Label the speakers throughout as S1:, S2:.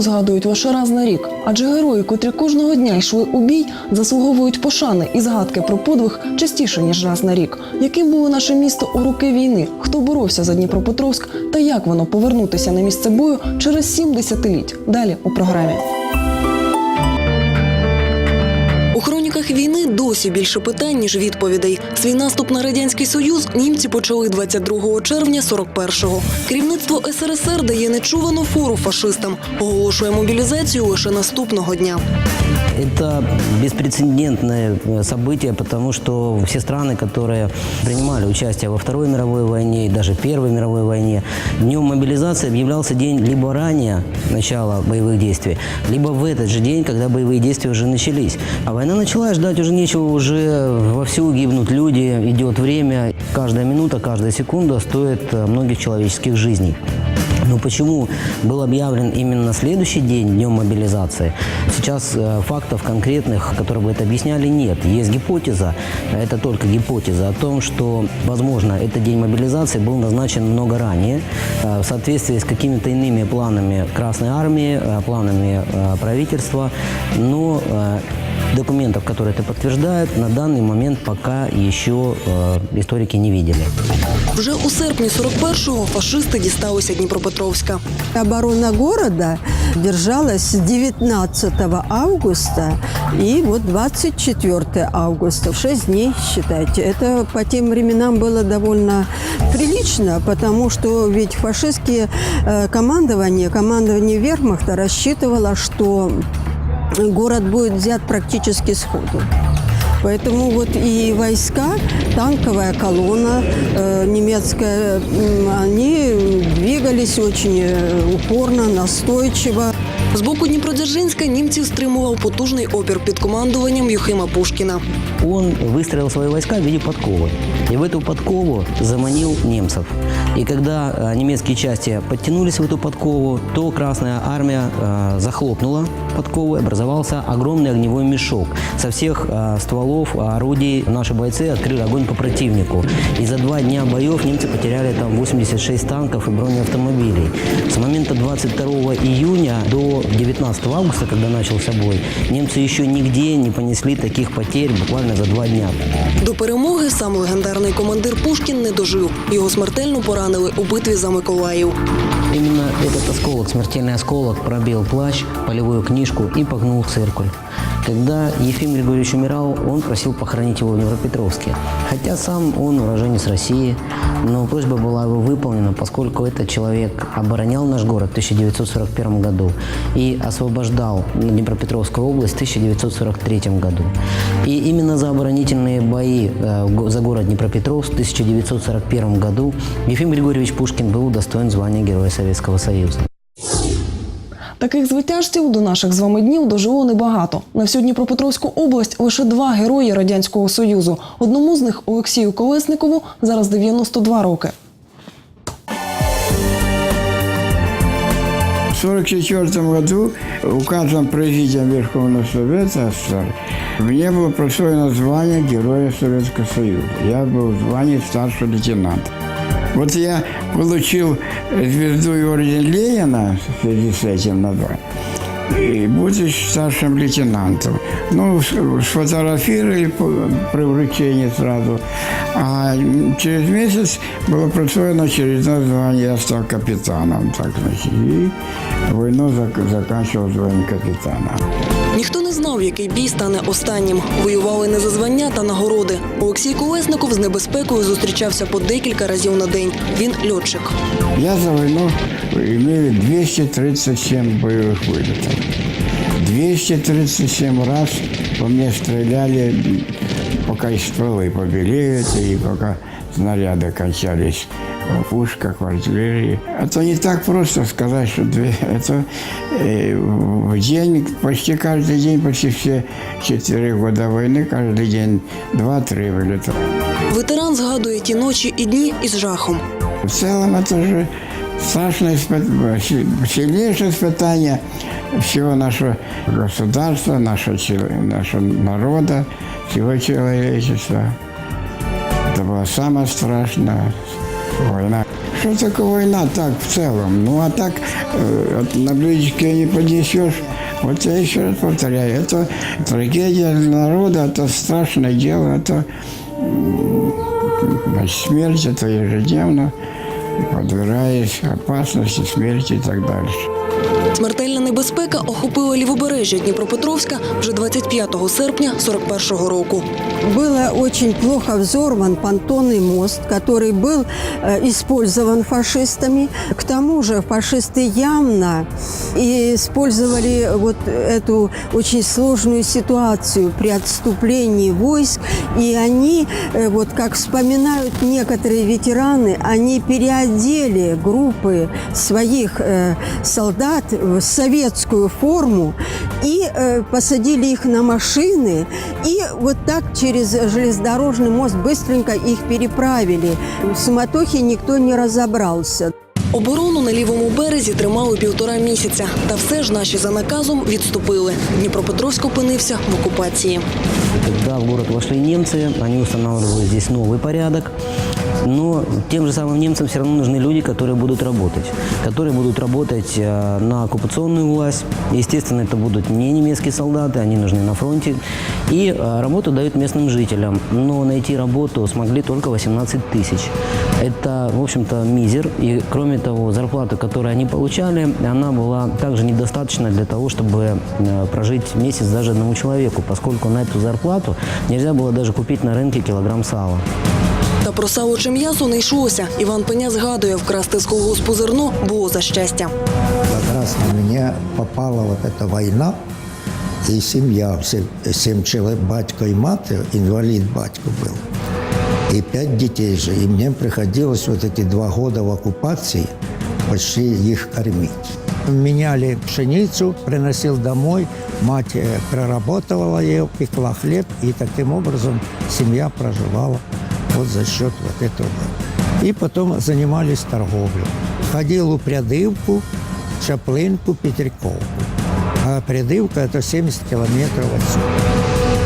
S1: згадують лише раз на рік, адже герої, котрі кожного дня йшли у бій, заслуговують пошани і згадки про подвиг частіше ніж раз на рік. Яким було наше місто у роки війни? Хто боровся за Дніпропетровськ та як воно повернутися на місце бою через сім десятиліть? Далі у програмі. досі більше питань, ніж відповідей. Свій наступ на радянський союз німці почали 22 червня 41-го. Керівництво СРСР дає нечувану фору фашистам, оголошує мобілізацію лише наступного дня.
S2: Это беспрецедентное э, событие, потому что все страны, которые принимали участие во Второй мировой войне и даже Первой мировой войне, днем мобилизации объявлялся день либо ранее начала боевых действий, либо в этот же день, когда боевые действия уже начались. А война началась, ждать уже нечего, уже вовсю гибнут люди, идет время. Каждая минута, каждая секунда стоит э, многих человеческих жизней. Но почему был объявлен именно следующий день днем мобилизации? Сейчас э, фактов конкретных, которые бы это объясняли, нет. Есть гипотеза, это только гипотеза о том, что, возможно, этот день мобилизации был назначен много ранее э, в соответствии с какими-то иными планами Красной Армии, э, планами правительства, но документов, которые это подтверждают, на данный момент пока еще э, историки не видели.
S1: Вже у серпні 41-го фашисти дісталися Дніпропетровська.
S3: Оборона города держалась с 19 августа и вот 24 августа. Шесть дней, считайте. Это по тем временам было довольно прилично, потому что ведь фашистские э, командование, командование вермахта рассчитывало, что город будет взят практически сходу. Поэтому вот и войска, танковая колонна э, немецкая, м, они двигались очень э, упорно, настойчиво.
S1: З боку Дніпродзержинська німців стримував потужний опір під командуванням Юхима Пушкіна.
S2: он выстроил свои войска в виде подковы. И в эту подкову заманил немцев. И когда э, немецкие части подтянулись в эту подкову, то Красная Армия э, захлопнула подкову, и образовался огромный огневой мешок. Со всех э, стволов орудий наши бойцы открыли огонь по противнику. И за два дня боев немцы потеряли там 86 танков и бронеавтомобилей. С момента 22 июня до 19 августа, когда начался бой, немцы еще нигде не понесли таких потерь буквально за два дня.
S1: До перемоги сам легендарний командир Пушкін не дожив. Його смертельно поранили у битві за Миколаїв.
S2: Іменно этот осколок, смертельний осколок, пробив плащ, польову книжку і погнув циркуль. Когда Ефим Григорьевич умирал, он просил похоронить его в Днепропетровске. Хотя сам он уроженец России, но просьба была его выполнена, поскольку этот человек оборонял наш город в 1941 году и освобождал Днепропетровскую область в 1943 году. И именно за оборонительные бои э, за город Днепропетровск в 1941 году Ефим Григорьевич Пушкин был удостоен звания Героя Советского Союза.
S1: Таких звитяжців до наших з вами днів дожило небагато. На всю Дніпропетровську область лише два герої радянського союзу. Одному з них Олексію Колесникову зараз 92 роки.
S4: В 1944 году указом президента Верховного Совета СССР мне было присвоено звание Героя Советского Союза. Я был в звании старшего лейтенанта. Вот я получил звезду и орден Ленина в связи с этим на два. И будучи старшим лейтенантом. Ну, сфотографировали при вручении сразу. А через месяц было присвоено очередное звание, я стал капитаном. Так, значит, и войну зак- заканчивал звание капитана.
S1: Ніхто не знав, який бій стане останнім. Воювали не за звання та нагороди. Олексій Колесников з небезпекою зустрічався по декілька разів на день. Він льотчик.
S4: Я за войну имели 237 боевых вылетов. 237 раз по мне стреляли, пока и стволы побелеют, и пока снаряды кончались в пушках, в артиллерии. Это не так просто сказать, что две, это э, в день, почти каждый день, почти все четыре года войны, каждый день два-три вылета.
S1: Ветеран згадує ті ночі і дні із жахом.
S4: В целом это же страшное испытание, сильнейшее испытание всего нашего государства, нашего, чело- нашего народа, всего человечества. Это было самое страшное Война. Что такое война так в целом? Ну а так э, от- на блюдечке не поднесешь. Вот я еще раз повторяю, это трагедия для народа, это страшное дело, это м, смерть, это ежедневно, подвергаясь опасности, смерти и так дальше.
S1: Смертельна небезпека охопила лівобережжя Дніпропетровська вже 25 серпня 41-го року.
S3: Было очень плохо взорван понтонный мост, который был э, использован фашистами. К тому же фашисты явно использовали вот эту очень сложную ситуацию при отступлении войск. И они, э, вот как вспоминают некоторые ветераны, они переодели группы своих э, солдат советскую форму и э, посадили их на машины. И вот так через железнодорожный мост быстренько их переправили. В суматохе никто не разобрался.
S1: Оборону на лівому березі тримали півтора місяця. Та все ж наші за наказом відступили. Дніпропетровськ опинився в окупації.
S2: Когда в город вошли немцы, они устанавливали здесь новый порядок. Но тем же самым немцам все равно нужны люди, которые будут работать. Которые будут работать э, на оккупационную власть. Естественно, это будут не немецкие солдаты, они нужны на фронте. И э, работу дают местным жителям. Но найти работу смогли только 18 тысяч. Это, в общем-то, мизер. И, кроме того, зарплата, которую они получали, она была также недостаточна для того, чтобы э, прожить месяц даже одному человеку, поскольку на эту зарплату нельзя было даже купить на рынке килограмм сала.
S1: Та про сало чи м'ясо не йшлося. Іван Пеня згадує, вкрасти з колгоспу зерно було за щастя.
S5: как раз на меня попала вот эта война, и семья, все, семь человек, батько и мать, инвалид батько был, и пять детей же. И мне приходилось вот эти два года в оккупации почти их кормить. Меняли пшеницу, приносил домой, мать э, проработала ее, пекла хлеб, и таким образом семья проживала вот за счет вот этого. И потом занимались торговлей. Ходил у Прядывку, Чаплинку, Петряковку. А Прядивка – это 70 километров отсюда.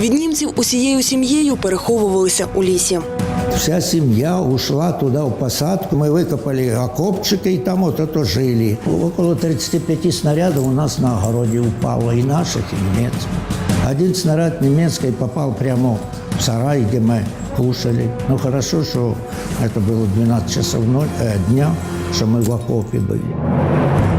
S1: Від німців усією сім'єю переховувалися у лісі.
S5: Вся семья ушла туда в посадку. Мы выкопали окопчики и там вот это жили. Около 35 снарядов у нас на огороде упало. И наших, и немецких. Один снаряд немецкий попал прямо в сарай, где мы кушали. Ну хорошо, что это было 12 часов ночи, э, дня, что мы в окопе были.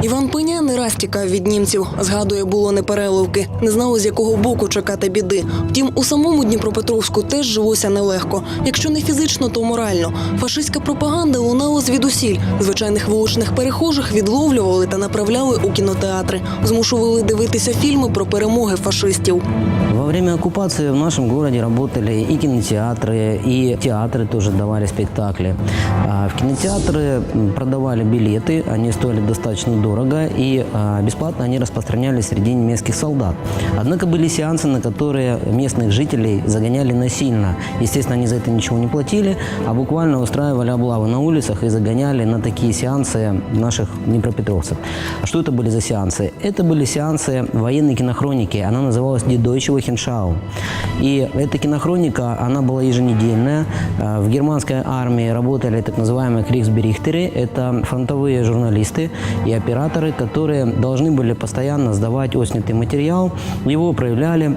S1: Іван Пеня не раз тікав від німців. Згадує, було непереливки. Не знали, з якого боку чекати біди. Втім, у самому Дніпропетровську теж жилося нелегко. Якщо не фізично, то морально. Фашистська пропаганда лунала звідусіль. Звичайних вуличних перехожих відловлювали та направляли у кінотеатри. Змушували дивитися фільми про перемоги фашистів.
S2: Время оккупации в нашем городе работали и кинотеатры, и театры тоже давали спектакли. А В кинотеатры продавали билеты, они стоили достаточно дорого, и а, бесплатно они распространялись среди немецких солдат. Однако были сеансы, на которые местных жителей загоняли насильно. Естественно, они за это ничего не платили, а буквально устраивали облавы на улицах и загоняли на такие сеансы наших днепропетровцев. А Что это были за сеансы? Это были сеансы военной кинохроники. Она называлась «Die Deutsche Wochenschau». И эта кинохроника, она была еженедельная. Э, В германской армии работали так называемые криксберихтеры. Это фронтовые журналисты и операторы, которые должны были постоянно сдавать отснятый материал. Его проявляли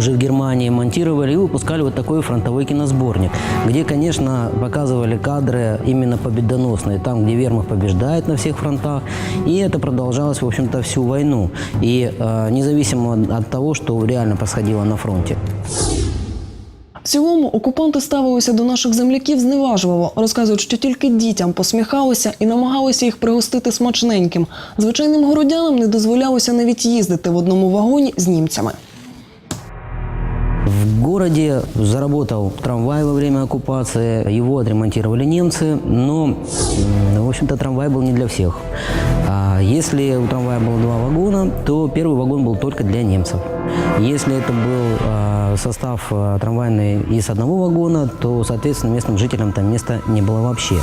S2: уже в Германии монтировали и выпускали вот такой фронтовой киносборник, где, конечно, показывали кадры именно победоносные, там, где вермахт побеждает на всех фронтах, и это продолжалось, в общем-то, всю войну, и э, независимо от того, что реально происходило на фронте.
S1: В цілому окупанти ставилися до наших земляків зневажливо. Розказують, що тільки дітям посміхалися і намагалися їх пригостити смачненьким. Звичайним городянам не дозволялося навіть їздити в одному вагоні з німцями.
S2: В городе заработал трамвай во время оккупации, его отремонтировали немцы, но, м, в общем-то, трамвай был не для всех. А Если у трамвая было два вагона, то первый вагон был только для немцев. Если это был а, состав а, трамвайный из одного вагона, то, соответственно, местным жителям там места не было вообще.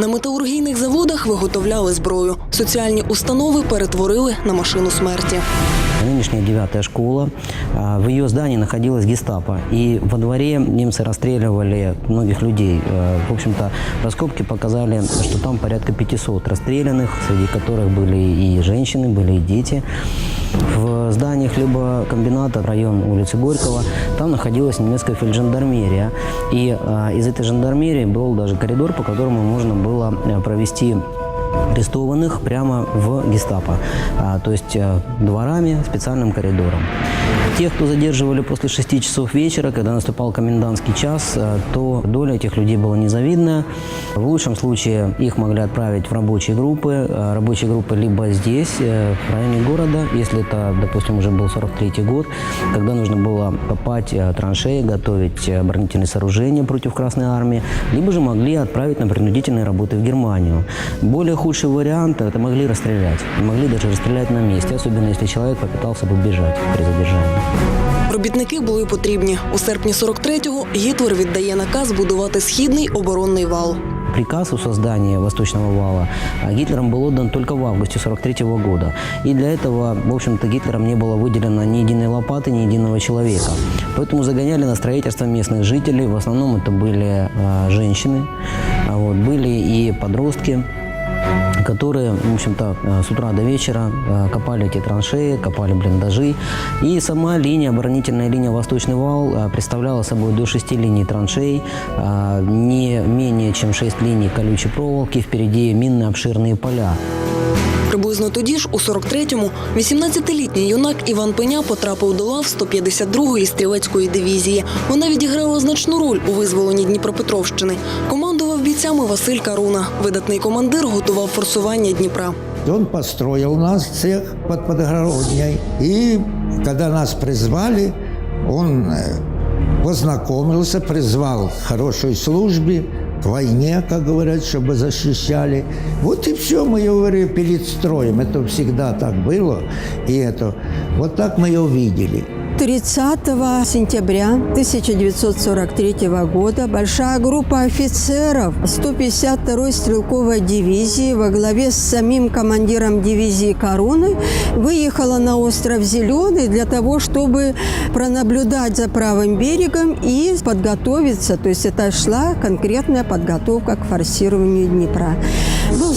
S1: На металургійних заводах виготовляли зброю. Соціальні установи перетворили на машину смерті.
S2: Нынешняя девятая школа. А, В ее здании находилась гестапо. И во дворе немцы расстреливали многих людей. Э, В общем-то, раскопки показали, что там порядка 500 расстрелянных, среди которых были и женщины, были и дети. В здании хлебокомбината, район улицы Горького, там находилась немецкая фельджандармерия. И а, из этой жандармерии был даже коридор, по которому можно было провести арестованных прямо в гестапо, А, то есть э, дворами, специальным коридором. Тех, кто задерживали после 6 часов вечера, когда наступал комендантский час, э, то доля этих людей была незавидная. В лучшем случае их могли отправить в рабочие группы. Э, Рабочие группы либо здесь, э, в районе города, если это, допустим, уже был 43 год, когда нужно было копать траншеи, готовить оборонительные сооружения против Красной Армии, либо же могли отправить на принудительные работы в Германию. Более худший вариант – это могли расстрелять. Могли даже расстрелять на месте, особенно если человек попытался бы бежать при задержании.
S1: Робітники були потрібні. У серпні 43-го Гітлер віддає наказ будувати східний оборонний вал.
S2: Приказ о создании Восточного вала а, Гитлером был отдан только в августе 43 года. И для этого, в общем-то, Гитлером не было выделено ни единой лопаты, ни единого человека. Поэтому загоняли на строительство местных жителей. В основном это были а, женщины, а вот, были и подростки которые, в общем-то, э, с утра до вечера э, копали эти траншеи, копали блиндажи. И сама линия, оборонительная линия «Восточный вал» э, представляла собой до шести линий траншей, э, не менее чем шесть линий колючей проволоки, впереди минные обширные поля.
S1: Приблизно тоді ж, у 43-му, 18-літній юнак Іван Пеня потрапив до лав 152-ї стрілецької дивізії. Вона відіграла значну роль у визволенні Дніпропетровщини. Командував бійцями Василь Каруна. Видатний командир готував форсування Дніпра.
S5: Он построил нас цех под Подгородней. И когда нас призвали, он э, познакомился, призвал к хорошей службе, к войне, как говорят, чтобы защищали. Вот и все, мы его говорю, перед строем. Это всегда так было. И это, вот так мы его видели.
S3: 30 сентября 1943 года большая группа офицеров 152-й стрелковой дивизии во главе с самим командиром дивизии Короны выехала на остров Зеленый для того, чтобы пронаблюдать за правым берегом и подготовиться. То есть это шла конкретная подготовка к форсированию Днепра.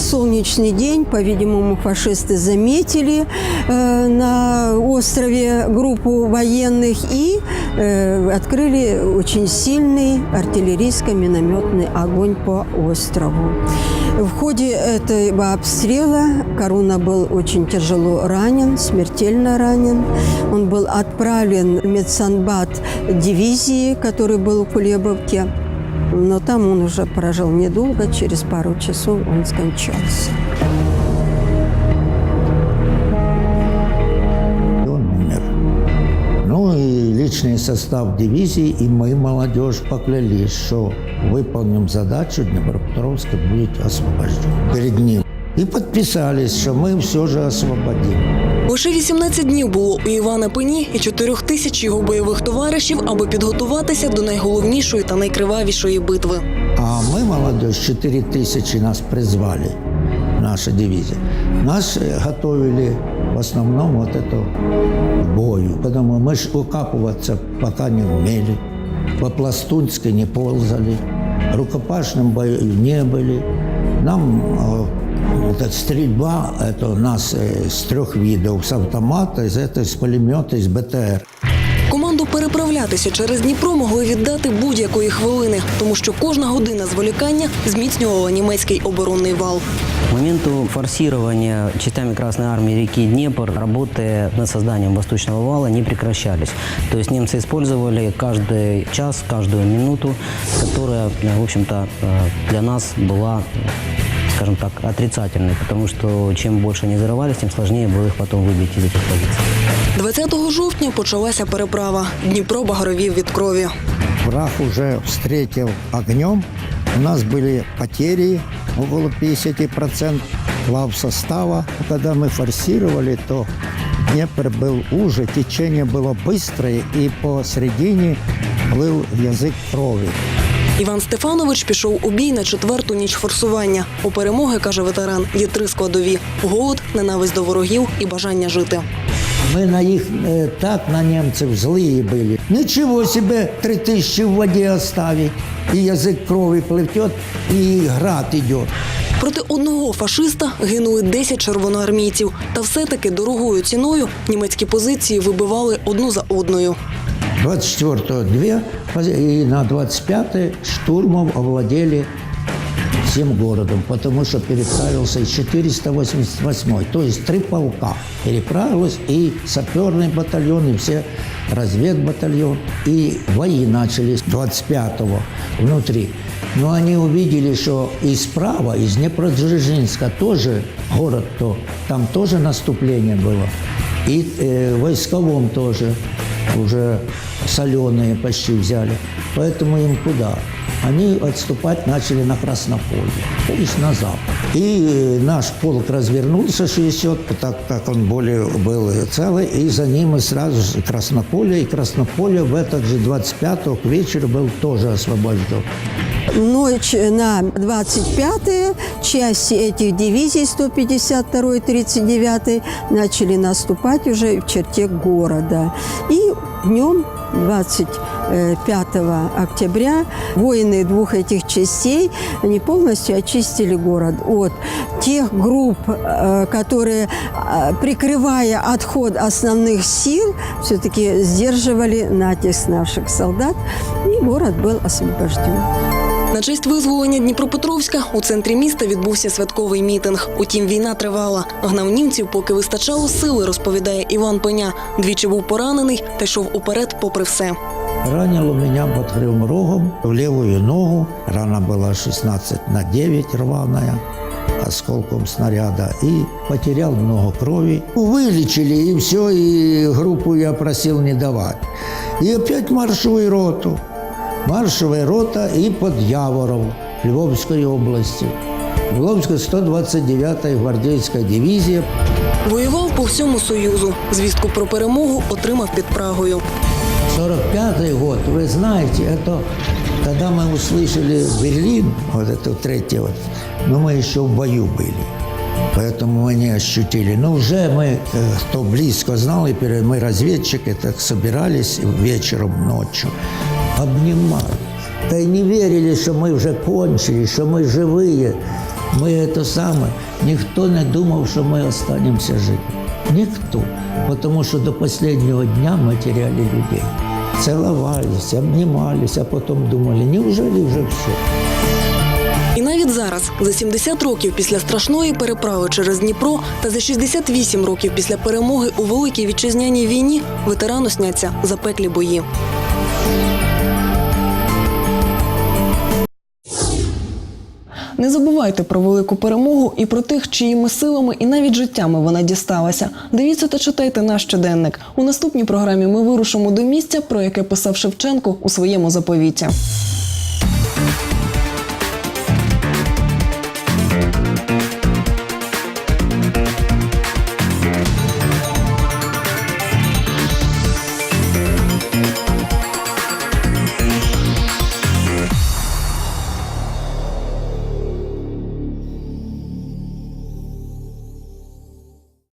S3: Был солнечный день, по-видимому, фашисты заметили э, на острове группу военных и э, открыли очень сильный артиллерийско-минометный огонь по острову. В ходе этого обстрела Коруна был очень тяжело ранен, смертельно ранен. Он был отправлен в медсанбат дивизии, который был в Кулебовке. Но там он уже прожил недолго, через пару часов он скончался.
S5: Он умер. Ну и личный состав дивизии и мы, молодежь, поклялись, что выполним задачу, Днепропетровск будет освобожден перед ним. И подписались, что мы все же освободим.
S1: Лише 18 днів було у Івана Пені і 4 тисяч його бойових товаришів, аби підготуватися до найголовнішої та найкривавішої битви.
S5: А мы, молодежь, 4 тысячи нас призвали, наша дивизия. Нас э, готовили в основном вот это к бою. Потому мы ж укапываться пока не умели, по-пластунски не ползали, рукопашным бою не были. Нам э, вот эта стрельба, это у нас э, с трех видов, с автомата, из этого, с пулемета, из БТР.
S1: Команду переправлятися через Дніпро могли віддати будь-якої хвилини, тому що кожна година зволікання зміцнювала німецький оборонний вал.
S2: К моменту форсирования частями Красной Армии реки Днепр работы над созданием Восточного вала не прекращались. То есть немцы использовали каждый час, каждую минуту, которая, э, в общем-то, э, для нас была скажем так, отрицательной, потому что чем больше они зарывались, тем сложнее было их потом выбить из этих позиций.
S1: 20 жовтня почалася переправа. Дніпро багровів від крові.
S5: Враг уже встретил огнем. У нас были потери около 50% плав состава. Когда мы форсировали, то Днепр был уже, течение было быстрое, и посередине плыл язык крови.
S1: Іван Стефанович пішов у бій на четверту ніч форсування. У перемоги, каже ветеран, є три складові: голод, ненависть до ворогів і бажання жити.
S5: Мы на их э, так на немцев злые были. Ничего себе три тысячи в воде оставить. И язык крови плетет, и град идет.
S1: Проти одного фашиста гинули 10 червоноармійців. Та все-таки дорогою ціною німецькі позиції вибивали одну за одною.
S5: 24-го две, и на 25-й штурмом овладели всем городом, потому что переправился из 488 то есть три полка переправилось, и саперный батальон, и все разведбатальон, и бои начались 25-го внутри. Но они увидели, что и справа, из Днепродзержинска тоже город-то, там тоже наступление было. И э, войсковом тоже уже соленые почти взяли. Поэтому им куда? Они отступать начали на Краснополье, то есть на запад. И э, наш полк развернулся 60, так как он более был целый, и за ним и сразу же Краснополе. И Краснополе в этот же 25 к вечеру был тоже освобожден.
S3: Ночь на 25-е части этих дивизий 152 и 39 начали наступать уже в черте города. И днем 25 октября воины двух этих частей они полностью очистили город от тех групп, э, которые, э, прикрывая отход основных сил, все-таки сдерживали натиск наших солдат, и город был освобожден.
S1: На честь визволення Дніпропетровська у центрі міста відбувся святковий мітинг. Утім, війна тривала. Гнав німців, поки вистачало сили, розповідає Іван Пеня. Двічі був поранений та йшов уперед, попри все.
S5: Ранило меня под кривым рогом в левую ногу. Рана была 16 на 9 рваная осколком снаряда и потерял много крови. Вылечили и все, и группу я просил не давать. И опять маршевую роту. Маршевая рота и под Яворов Львовской области. Львовская 129-я гвардейская дивизия
S1: Воював по всьому союзу. Звістку про перемогу отримав під Прагою.
S5: 45 год, вы знаете, это когда мы услышали Берлин, вот это третий вот, но мы еще в бою были. Поэтому мы не ощутили. Но уже мы, э, кто близко знал, и пере- мы разведчики, так собирались вечером, ночью, обнимались. Да и не верили, что мы уже кончили, что мы живые. Мы это самое. Никто не думал, что мы останемся живы. Никто. Потому что до последнего дня мы теряли людей. Целовались, обнимались, а потом думали, неужели уже все?
S1: І навіть зараз, за 70 років після страшної переправи через Дніпро та за 68 років після перемоги у великій вітчизняній війні, ветерану сняться запеклі бої. Не забувайте про велику перемогу і про тих, чиїми силами і навіть життями вона дісталася. Дивіться та читайте наш щоденник. У наступній програмі ми вирушимо до місця, про яке писав Шевченко у своєму заповіті.